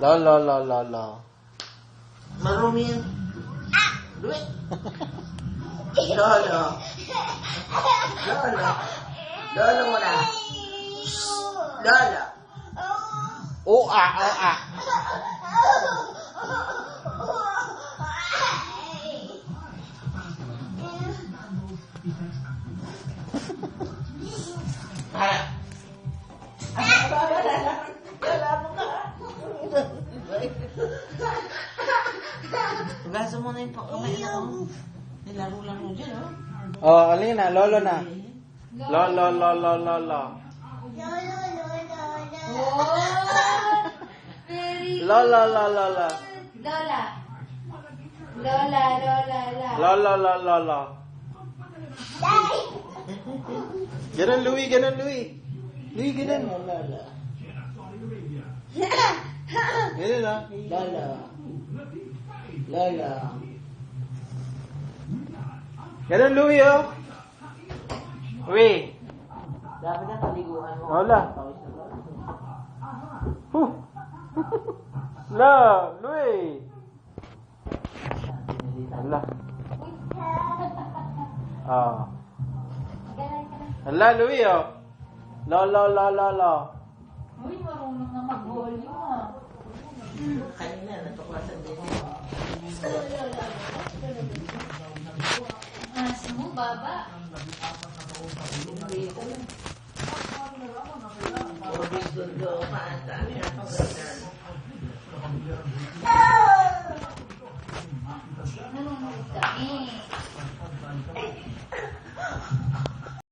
Lo lo lo lo lo. Marumien. À. Duit. Lolo. Lolo. Lolo muna. Lolo. Oo a o a. Thank à, you. À, Hugasan mo na yung kamay na ako. Nilaro-laro dyan, oh. Oh, alin na, lolo na. Lolo, lolo, lolo. Very Lolo, lolo, lolo. Lola. Lola, Lola, Lola. Lolo, lolo, lolo. Ganun, Louie, ganun, Louie. Louie, ganun. Lolo. Ganun, ah. Lolo. Lolo. Ganun, Louie, oh. Uy. Dapat na paliguan mo. Lola. Huh. La, Louie. Ala. Ah. Ala, Louie, oh. La, la, la, la, la. Uy, marunong na mag-volume ah. Kanina, natuklasan din. Asa mo, baba. Puro gusto do, paanta.